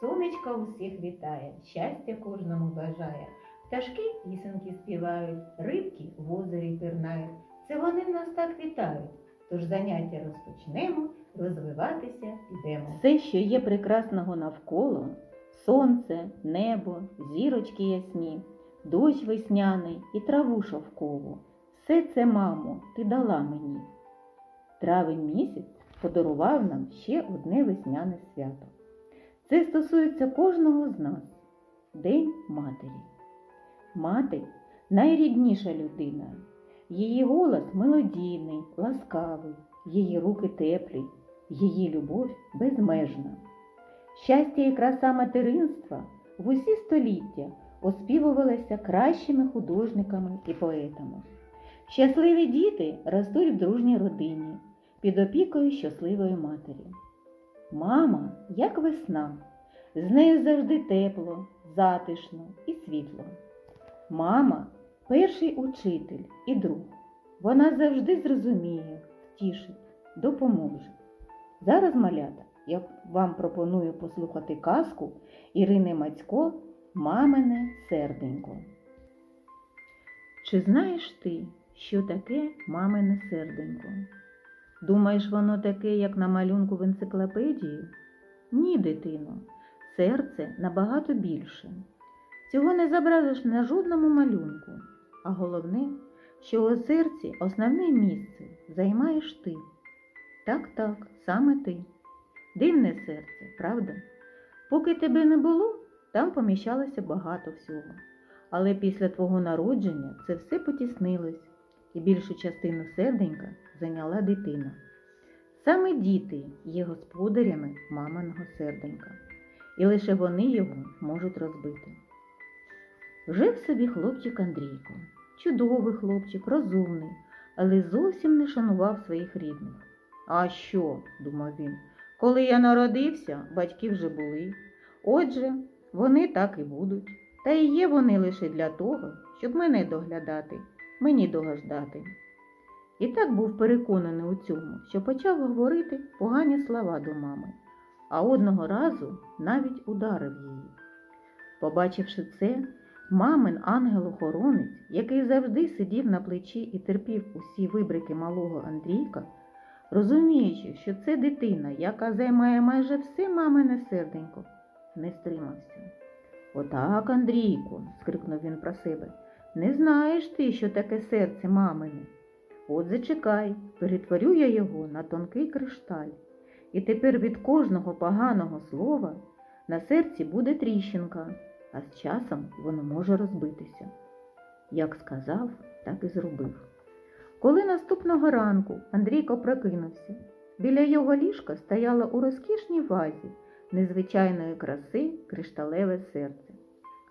сонечко усіх вітає, щастя кожному бажає. Пташки пісеньки співають, рибки в озері пірнають. Це вони нас так вітають. Тож заняття розпочнемо, розвиватися підемо. Все, що є прекрасного навколо, сонце, небо, зірочки ясні, дощ весняний і траву шовкову. Все це, мамо, ти дала мені. Травень місяць подарував нам ще одне весняне свято. Це стосується кожного з нас День матері. Мати найрідніша людина. Її голос мелодійний, ласкавий, її руки теплі, її любов безмежна. Щастя і краса материнства в усі століття оспівувалися кращими художниками і поетами. Щасливі діти ростуть в дружній родині під опікою щасливої матері. Мама, як весна, з нею завжди тепло, затишно і світло. Мама перший учитель і друг. Вона завжди зрозуміє, втішить, допоможе. Зараз, малята, я вам пропоную послухати казку Ірини Мацько Мамине серденько. Чи знаєш ти, що таке мамине серденько? Думаєш, воно таке, як на малюнку в енциклопедії? Ні, дитино, серце набагато більше. Цього не зобразиш на жодному малюнку, а головне, що у серці основне місце займаєш ти. Так, так, саме ти. Дивне серце, правда? Поки тебе не було, там поміщалося багато всього. Але після твого народження це все потіснилось, і більшу частину серденька зайняла дитина. Саме діти є господарями маминого серденька, і лише вони його можуть розбити. Жив собі хлопчик Андрійко, чудовий хлопчик, розумний, але зовсім не шанував своїх рідних. А що, думав він, коли я народився, батьки вже були. Отже, вони так і будуть. Та і є вони лише для того, щоб мене доглядати, мені догождати. І так був переконаний у цьому, що почав говорити погані слова до мами, а одного разу навіть ударив її. Побачивши це, мамин ангел-охоронець, який завжди сидів на плечі і терпів усі вибрики малого Андрійка, розуміючи, що це дитина, яка займає майже все мамине серденько, не стримався. Отак, Андрійку, скрикнув він про себе, не знаєш ти, що таке серце мамине. От зачекай, перетворю я його на тонкий кришталь, і тепер від кожного поганого слова на серці буде тріщинка, а з часом воно може розбитися. Як сказав, так і зробив. Коли наступного ранку Андрійко прокинувся, біля його ліжка стояло у розкішній вазі незвичайної краси кришталеве серце,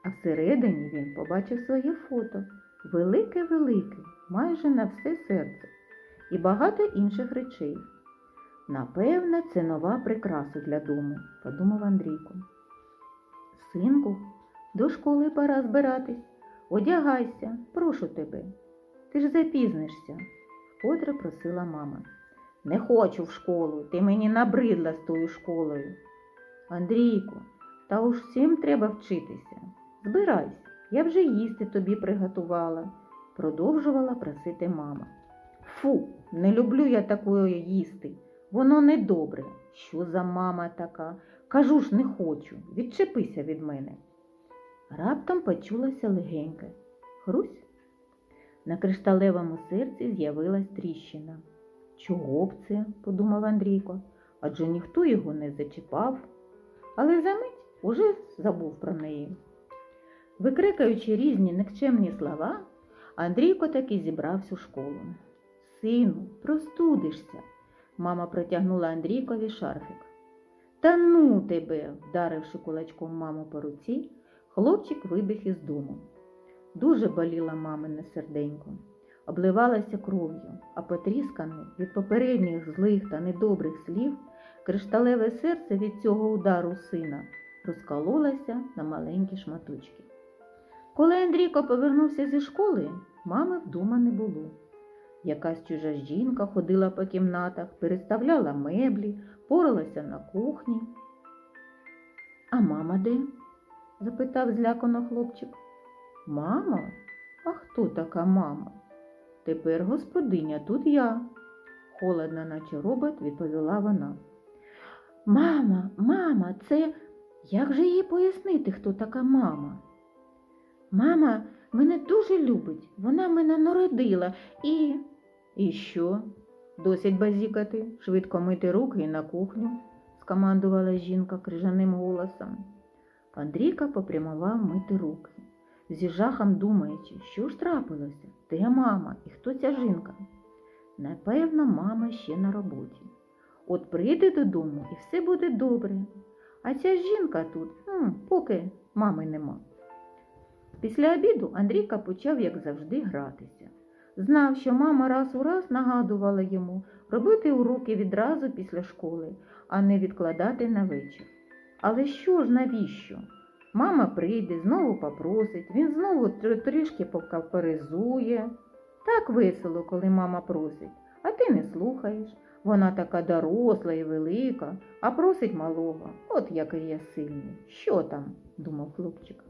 а всередині він побачив своє фото велике-велике, майже на все серце, і багато інших речей. Напевне, це нова прикраса для дому, подумав Андрійко. Синку, до школи пора збиратись. Одягайся, прошу тебе. Ти ж запізнишся, вкотре просила мама. Не хочу в школу, ти мені набридла з тою школою. Андрійку, та уж всім треба вчитися. Збирайся, я вже їсти тобі приготувала, продовжувала просити мама. Фу, не люблю я такої їсти. Воно недобре. Що за мама така? Кажу ж, не хочу. Відчепися від мене. Раптом почулося легеньке. Хрусь. На кришталевому серці з'явилась тріщина. Чого б це? подумав Андрійко, адже ніхто його не зачіпав, але за мить уже забув про неї. Викрикаючи різні никчемні слова, Андрійко таки зібрався у школу. Сину, простудишся, мама протягнула Андрійкові шарфик. Та ну тебе, вдаривши кулачком маму по руці, хлопчик вибіг із дому. Дуже боліла мамине серденько, обливалася кров'ю, а потріскане від попередніх злих та недобрих слів кришталеве серце від цього удару сина розкололося на маленькі шматочки. Коли Андрійко повернувся зі школи, мами вдома не було. Якась чужа жінка ходила по кімнатах, переставляла меблі, поралася на кухні. А мама де? запитав злякано хлопчик. Мама? А хто така мама? Тепер господиня, тут я, холодно, наче робот, відповіла вона. Мама, мама, це як же їй пояснити, хто така мама? Мама мене дуже любить, вона мене народила і. І що? Досить базікати, швидко мити руки на кухню, скомандувала жінка крижаним голосом. Андрійка попрямував мити руки, зі жахом думаючи, що ж трапилося, де мама і хто ця жінка. Напевно, мама ще на роботі. От прийде додому і все буде добре. А ця жінка тут, м, поки мами нема. Після обіду Андрійка почав, як завжди, гратися. Знав, що мама раз у раз нагадувала йому робити уроки відразу після школи, а не відкладати на вечір. Але що ж, навіщо? Мама прийде, знову попросить, він знову трішки покаперизує. Так весело, коли мама просить, а ти не слухаєш. Вона така доросла і велика, а просить малого. От який я сильний. Що там? думав хлопчик.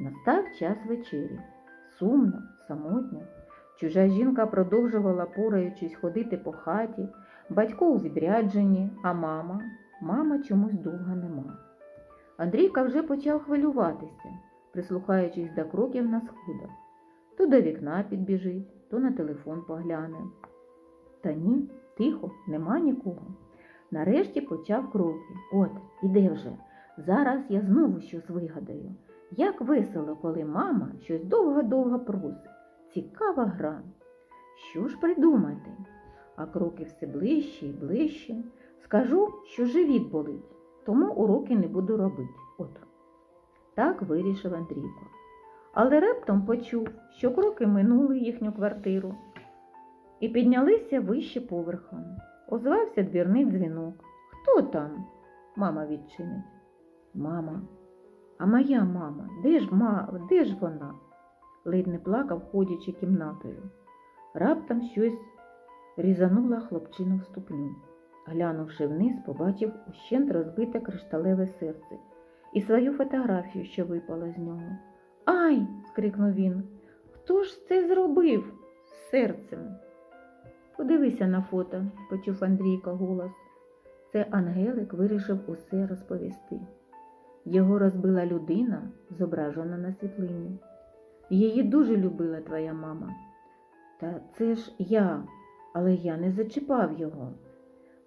Настав час вечері. Сумно, самотньо. Чужа жінка продовжувала, пораючись, ходити по хаті, батько у відрядженні, а мама, мама чомусь довго нема. Андрійка вже почав хвилюватися, прислухаючись до кроків на сходах. То до вікна підбіжить, то на телефон погляне. Та ні, тихо, нема нікого. Нарешті почав кроки. От, іде вже. Зараз я знову щось вигадаю. Як весело, коли мама щось довго-довго просить. Цікава гра. Що ж придумати? А кроки все ближче і ближче. Скажу, що живіт болить, тому уроки не буду робити. От. Так вирішив Андрійко. Але раптом почув, що кроки минули їхню квартиру і піднялися вище поверхом. Озвався двірний дзвінок. Хто там? Мама відчинить. Мама. А моя мама, де ж ма, де ж вона? ледь не плакав, ходячи кімнатою. Раптом щось різануло хлопчину в ступню. Глянувши вниз, побачив ущент розбите кришталеве серце і свою фотографію, що випала з нього. Ай! скрикнув він. Хто ж це зробив з серцем? Подивися на фото, почув Андрійка голос. Це Ангелик вирішив усе розповісти. Його розбила людина, зображена на світлині. Її дуже любила твоя мама. Та це ж я, але я не зачіпав його.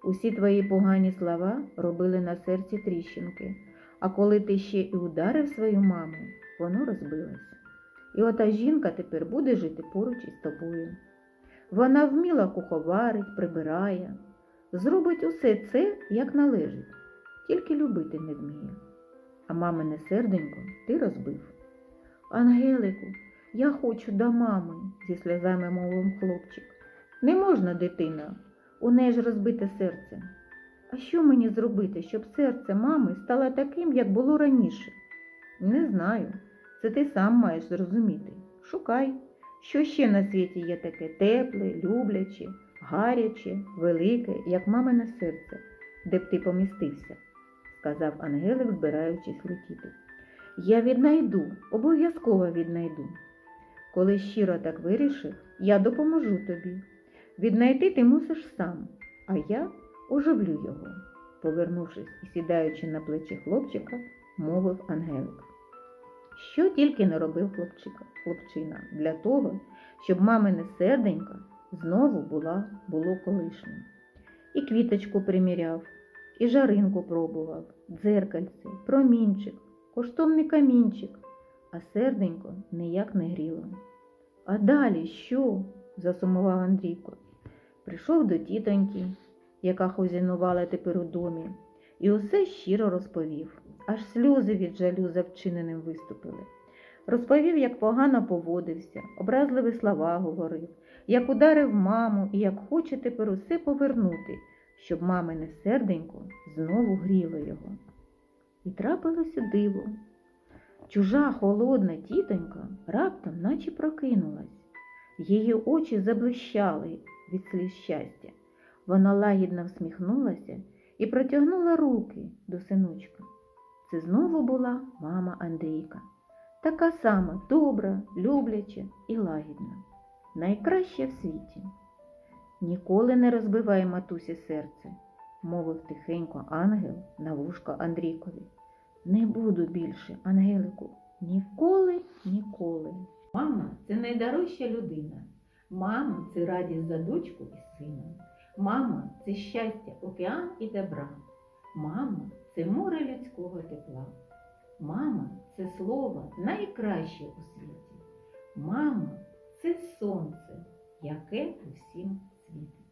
Усі твої погані слова робили на серці тріщинки, а коли ти ще і ударив свою маму, воно розбилося. І ота жінка тепер буде жити поруч із тобою. Вона вміла куховарить, прибирає, зробить усе це, як належить, тільки любити не вміє. А мамине серденько ти розбив. Ангелику, я хочу до мами, зі сльозами мовив хлопчик. Не можна, дитина, у неї ж розбите серце. А що мені зробити, щоб серце мами стало таким, як було раніше? Не знаю. Це ти сам маєш зрозуміти. Шукай, що ще на світі є таке тепле, любляче, гаряче, велике, як мамине серце, де б ти помістився, сказав Ангелик, збираючись летіти. Я віднайду, обов'язково віднайду. Коли щиро так вирішив, я допоможу тобі. Віднайти ти мусиш сам, а я оживлю його, повернувшись і сідаючи на плечі хлопчика, мовив Ангелик. Що тільки не робив хлопчика, хлопчина для того, щоб мамине серденько знову була, було колишнім. І квіточку приміряв, і жаринку пробував, дзеркальце, промінчик, коштовний камінчик, а серденько ніяк не гріло. А далі що? засумував Андрійко. Прийшов до тітоньки, яка хозяйнувала тепер у домі, і усе щиро розповів, аж сльози від жалю за вчиненим виступили. Розповів, як погано поводився, образливі слова говорив, як ударив маму і як хоче тепер усе повернути, щоб мамине серденько знову гріло його. І трапилося диво. Чужа холодна тітонька раптом наче прокинулась. Її очі заблищали від сліз щастя. Вона лагідно всміхнулася і протягнула руки до синочка. Це знову була мама Андрійка. Така сама добра, любляча і лагідна. Найкраща в світі. Ніколи не розбивай матусі серце, мовив тихенько ангел на вушко Андрійкові. Не буду більше, Ангелику, ніколи, ніколи. Мама це найдорожча людина. Мама це радість за дочку і сина. Мама це щастя, океан і добра. Мама це море людського тепла. Мама це слово найкраще у світі. Мама це сонце, яке усім Mm-hmm.